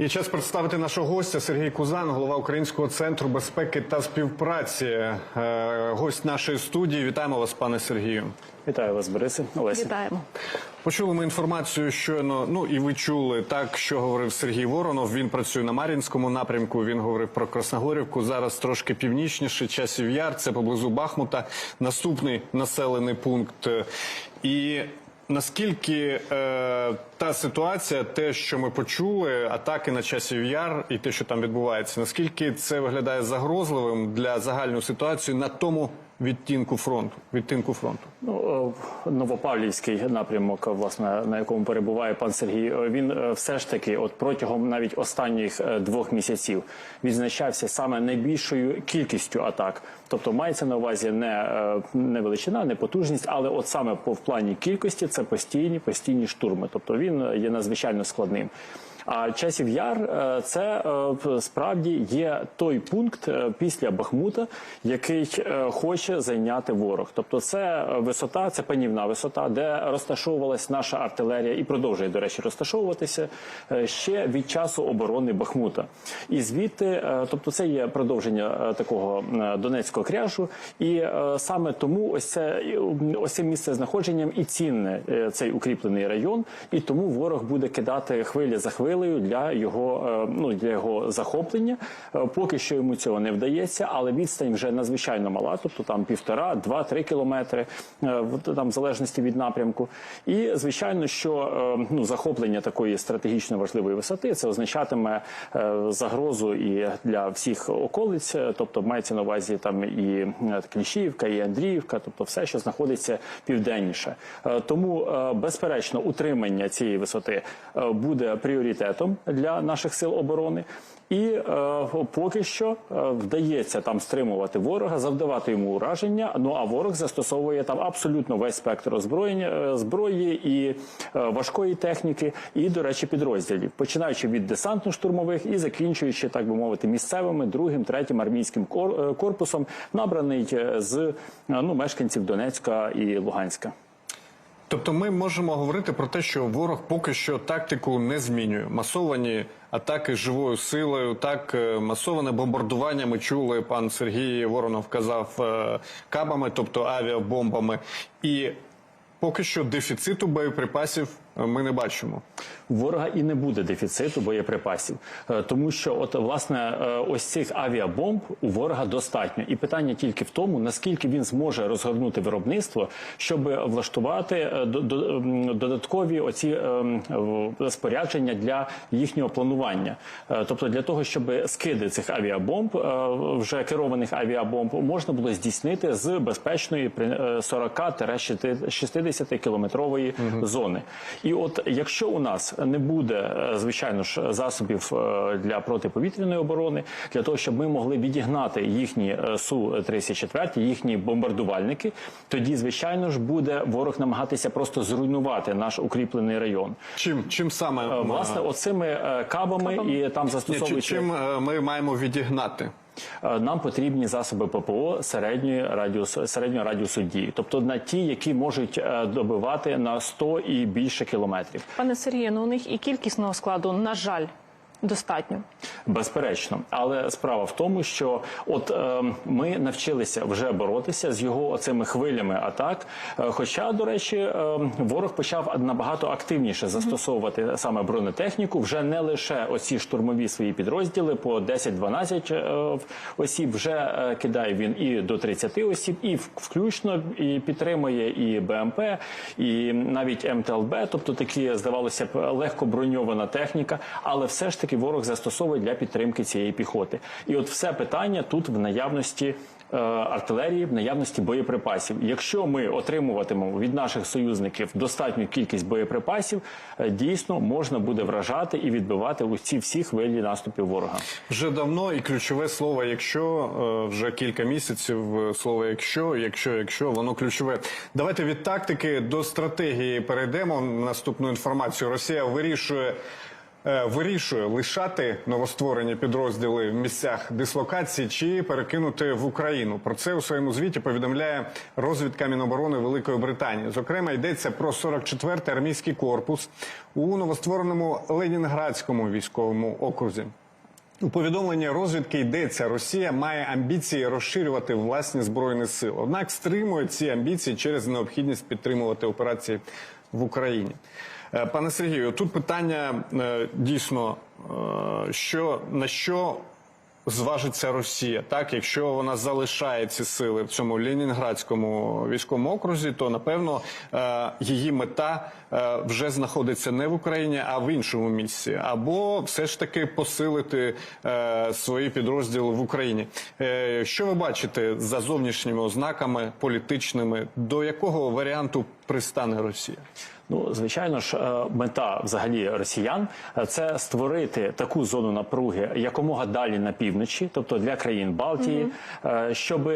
І час представити нашого гостя Сергій Кузан, голова Українського центру безпеки та співпраці. Е, Гость нашої студії. Вітаємо вас, пане Сергію. Вітаю вас, Борисе. Олеся. Вітаємо. Почули ми інформацію щойно. Ну і ви чули так, що говорив Сергій Воронов. Він працює на Мар'їнському напрямку. Він говорив про Красногорівку. Зараз трошки північніше. Часів Яр, це поблизу Бахмута. Наступний населений пункт. І наскільки е, та ситуація, те, що ми почули, атаки на часів яр і те, що там відбувається, наскільки це виглядає загрозливим для загальної ситуації на тому відтінку фронту? Відтинку фронту. Ну, е, Новопавлівський напрямок, власне, на якому перебуває пан Сергій, е, він е, все ж таки, от протягом навіть останніх двох місяців, відзначався саме найбільшою кількістю атак. Тобто мається на увазі не, не величина, не потужність, але от саме по в плані кількості це постійні постійні штурми. Тобто він є надзвичайно складним. А часів яр е, це е, справді є той пункт е, після Бахмута, який хоче зайняти ворог. Тобто, це висота, це панівна висота, де розташовувалась наша артилерія і продовжує, до речі, розташовуватися ще від часу оборони Бахмута. І звідти, тобто, це є продовження такого донецького кряжу, і саме тому ось це ось це місце знаходженням і цінне цей укріплений район, і тому ворог буде кидати хвиля за хвилею для його е, ну для його захоплення. Е, Поки що йому цього не вдається, але відстань вже надзвичайно мала, тобто там півтора, два-три кілометри, е, там в залежності від напрямку. І звичайно, що ну захоплення такої стратегічно важливої висоти це означатиме загрозу і для всіх околиць, тобто мається на увазі там і Кліщівка, і Андріївка, тобто все, що знаходиться південніше. Тому, безперечно, утримання цієї висоти буде пріоритетом для наших сил оборони. І е, поки що е, вдається там стримувати ворога, завдавати йому ураження. Ну а ворог застосовує там абсолютно весь спектр озброєння е, зброї і е, важкої техніки, і, до речі, підрозділів, починаючи від десантно-штурмових і закінчуючи, так би мовити, місцевими другим, третім армійським е, корпусом, набраний з ну мешканців Донецька і Луганська. Тобто, ми можемо говорити про те, що ворог поки що тактику не змінює. Масовані атаки живою силою, так е, масоване бомбардування. Ми чули. Пан Сергій Воронов казав е, кабами, тобто авіабомбами, і поки що дефіциту боєприпасів ми не бачимо. Ворога і не буде дефіциту боєприпасів, Е, тому що от власне е, ось цих авіабомб у ворога достатньо, і питання тільки в тому, наскільки він зможе розгорнути виробництво, щоб влаштувати е, до- до- додаткові оці спорядження для їхнього планування. Е, Тобто для того, щоб скиди цих авіабомб, е, вже керованих авіабомб, можна було здійснити з безпечної при- е, 40-60 кілометрової зони. І от якщо у нас не буде, е, звичайно ж, засобів е, для протиповітряної оборони, для того, щоб ми могли відігнати їхні е, Су-34, їхні бомбардувальники, тоді, звичайно ж, буде ворог намагатися просто зруйнувати наш укріплений район. Чим чим саме Власне, оцими е, кабами і там Ні, застосовуючи чим ми маємо відігнати? Е, Нам потрібні засоби ППО середньої радіусу середнього радіусу дії, тобто на ті, які можуть е, добивати на 100 і більше кілометрів. Пане Сергію, ну у них і кількісного складу, на жаль, достатньо. Безперечно, але справа в тому, що от е, ми навчилися вже боротися з його оцими хвилями атак. Е, хоча, до речі, е, ворог почав набагато активніше застосовувати саме бронетехніку, вже не лише оці штурмові свої підрозділи по 10-12 е, осіб. Вже е, кидає він і до 30 осіб, і включно і підтримує і БМП, і навіть МТЛБ, тобто такі здавалося б легко броньована техніка, але все ж таки ворог застосовує для підтримки цієї піхоти. І от все питання тут в наявності. е, Артилерії в наявності боєприпасів. Якщо ми отримуватимемо від наших союзників достатню кількість боєприпасів, е, дійсно можна буде вражати і відбивати ці всі хвилі наступів ворога. Вже давно і ключове слово, якщо е, вже кілька місяців слово якщо, якщо, якщо, воно ключове. Давайте від тактики до стратегії перейдемо. Наступну інформацію Росія вирішує вирішує лишати новостворені підрозділи в місцях дислокації чи перекинути в Україну. Про це у своєму звіті повідомляє розвідка Міноборони Великої Британії. Зокрема, йдеться про 44-й армійський корпус у новоствореному Ленінградському військовому окрузі. У повідомленні розвідки йдеться, Росія має амбіції розширювати власні збройні сили. Однак стримує ці амбіції через необхідність підтримувати операції в Україні. Е, Пане Сергію, тут питання е, дійсно, е, що на що зважиться Росія, так якщо вона залишає ці сили в цьому Ленінградському військовому окрузі, то напевно її мета вже знаходиться не в Україні, а в іншому місці, або все ж таки посилити свої підрозділи в Україні. Що ви бачите за зовнішніми ознаками політичними? До якого варіанту пристане Росія? Ну, звичайно ж, е, мета взагалі росіян е, це створити таку зону напруги якомога далі на півночі, тобто для країн Балтії, е, щоб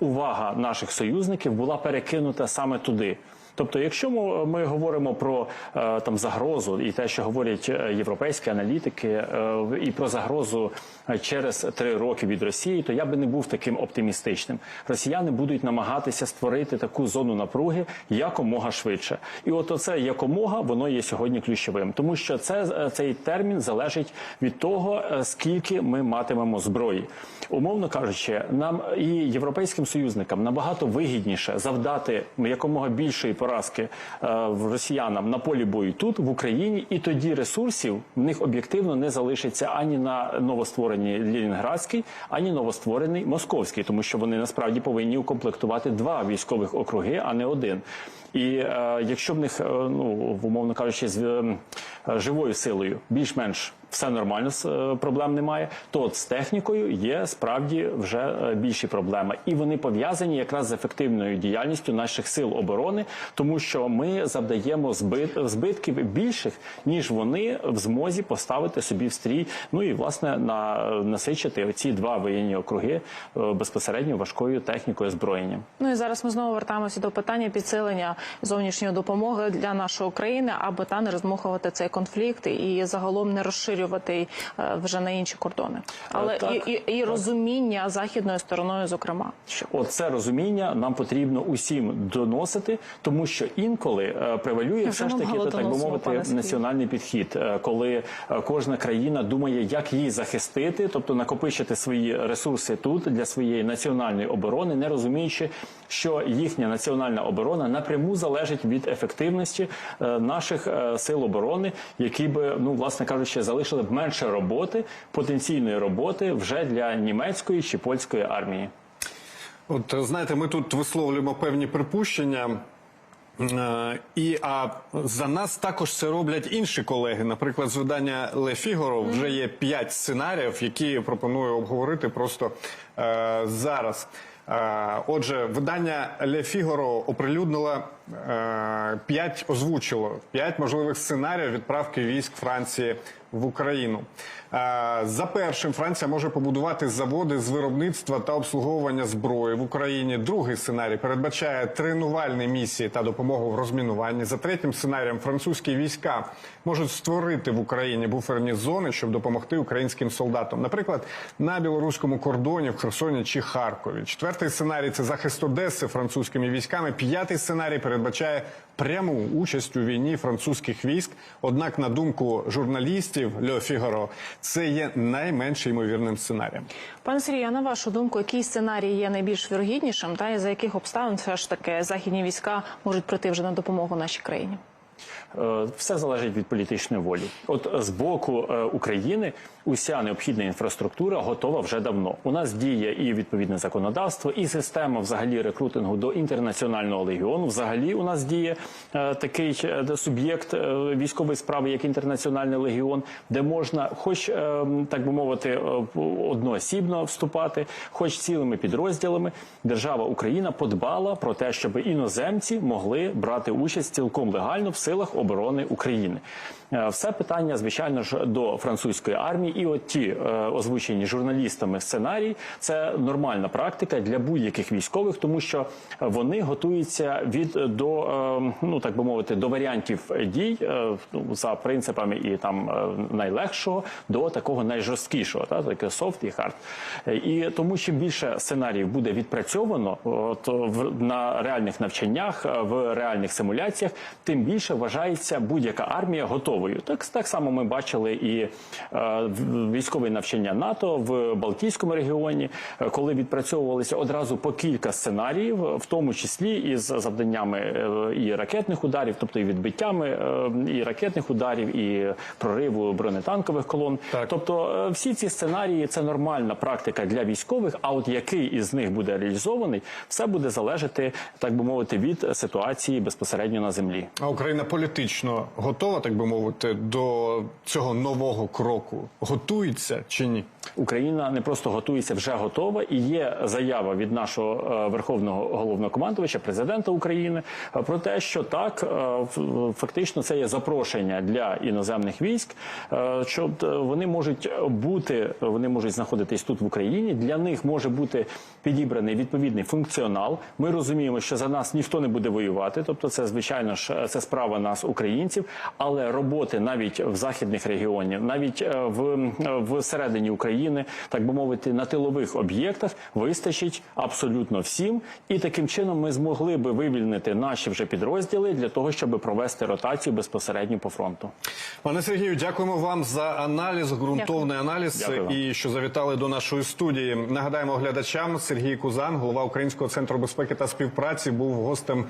увага наших союзників була перекинута саме туди. Тобто, якщо ми, говоримо про е, там загрозу і те, що говорять е, європейські аналітики, е, і про загрозу через три роки від Росії, то я би не був таким оптимістичним. Росіяни будуть намагатися створити таку зону напруги якомога швидше. І от оце якомога воно є сьогодні ключовим, тому що це цей термін залежить від того, скільки ми матимемо зброї. Умовно кажучи, нам і європейським союзникам набагато вигідніше завдати якомога більшої поразки е, росіянам на полі бою тут, в Україні, і тоді ресурсів в них об'єктивно не залишиться ані на новоствореній Ленінградській, ані новостворений московський, тому що вони насправді повинні укомплектувати два військових округи, а не один. І е, якщо в них, е, ну умовно кажучи, з е, живою силою більш-менш все нормально, е, проблем немає, то от з технікою є справді вже е, більші проблеми, і вони пов'язані якраз з ефективною діяльністю наших сил оборони, тому що ми завдаємо збит, збитків більших, ніж вони в змозі поставити собі в стрій. Ну і власне на насичити ці два воєнні округи е, безпосередньо важкою технікою озброєнням. Ну і зараз ми знову вертаємося до питання підсилення зовнішньої допомоги для нашої країни, аби та не роздмухувати цей конфлікт і загалом не розширювати е, вже на інші кордони, але так. і, і, і розуміння західною стороною, зокрема, що Оце розуміння нам потрібно усім доносити, тому що інколи е, превалює все ж таки так би мовити національний підхід, е, коли е, кожна країна думає, як її захистити, тобто накопичити свої ресурси тут для своєї національної оборони, не розуміючи, що їхня національна оборона напряму залежить від ефективності е, наших е, сил оборони, які би, ну власне кажучи, залишили б менше роботи, потенційної роботи вже для німецької чи польської армії. От знаєте, ми тут висловлюємо певні припущення. Е, І а за нас також це роблять інші колеги. Наприклад, з видання Ле Фігаро вже є п'ять сценаріїв, які я пропоную обговорити просто е, зараз. Е, отже, видання Ле Фігаро оприлюднило п'ять озвучило п'ять можливих сценаріїв відправки військ Франції в Україну. Е, За першим Франція може побудувати заводи з виробництва та обслуговування зброї в Україні. Другий сценарій передбачає тренувальні місії та допомогу в розмінуванні. За третім сценарієм французькі війська можуть створити в Україні буферні зони, щоб допомогти українським солдатам, наприклад, на білоруському кордоні в Херсоні чи Харкові. Четвертий сценарій це захист Одеси французькими військами. П'ятий сценарій передбачає пряму участь у війні французьких військ. Однак, на думку журналістів Льо Фігаро, це є найменш ймовірним сценарієм. Пане Сергію, на вашу думку, який сценарій є найбільш вірогіднішим, та і за яких обставин все ж таки західні війська можуть прийти вже на допомогу нашій країні? Е, Все залежить від політичної волі. От з боку е, України уся необхідна інфраструктура готова вже давно. У нас діє і відповідне законодавство, і система взагалі рекрутингу до інтернаціонального легіону. Взагалі у нас діє е, такий суб'єкт військової справи, як інтернаціональний легіон, де можна, хоч так би мовити, одноосібно вступати, хоч цілими підрозділами. Держава Україна подбала про те, щоб іноземці могли брати участь цілком легально в силах оборони України. Е, Все питання, звичайно ж, до французької армії, і от ті е, озвучені журналістами сценарії це нормальна практика для будь-яких військових, тому що вони готуються від до е, ну так би мовити до варіантів дій е, ну, за принципами і там е, найлегшого до такого найжорсткішого, та таке soft і hard. Е, І тому чим більше сценаріїв буде відпрацьовано от, в на реальних навчаннях, в реальних симуляціях, тим більше вважається будь-яка армія готовою. Так так само ми бачили і е, в- військові навчання НАТО в Балтійському регіоні, е, коли відпрацьовувалися одразу по кілька сценаріїв, в тому числі із завданнями е, і ракетних ударів, тобто і відбиттями е, і ракетних ударів, і прориву бронетанкових колон. Так. Тобто е, всі ці сценарії це нормальна практика для військових. А от який із них буде реалізований, все буде залежати, так би мовити, від ситуації безпосередньо на землі. А Україна політично готова, так би мовити, до цього нового кроку? Готується чи ні? Україна не просто готується, вже готова, і є заява від нашого е, верховного головнокомандувача, президента України, е, про те, що так е, фактично це є запрошення для іноземних військ, що вони можуть бути, вони можуть знаходитись тут в Україні. Для них може бути підібраний відповідний функціонал. Ми розуміємо, що за нас ніхто не буде воювати, тобто це звичайно ж це справа нас, українців, але роботи навіть в західних регіонів, навіть е, в, е, в середині України, так би мовити, на тилових об'єктах вистачить абсолютно всім, і таким чином ми змогли би вивільнити наші вже підрозділи для того, щоб провести ротацію безпосередньо по фронту. Пане Сергію, дякуємо вам за аналіз, ґрунтовний аналіз Дякую і що завітали до нашої студії. Нагадаємо глядачам, Сергій Кузан, голова Українського центру безпеки та співпраці, був гостем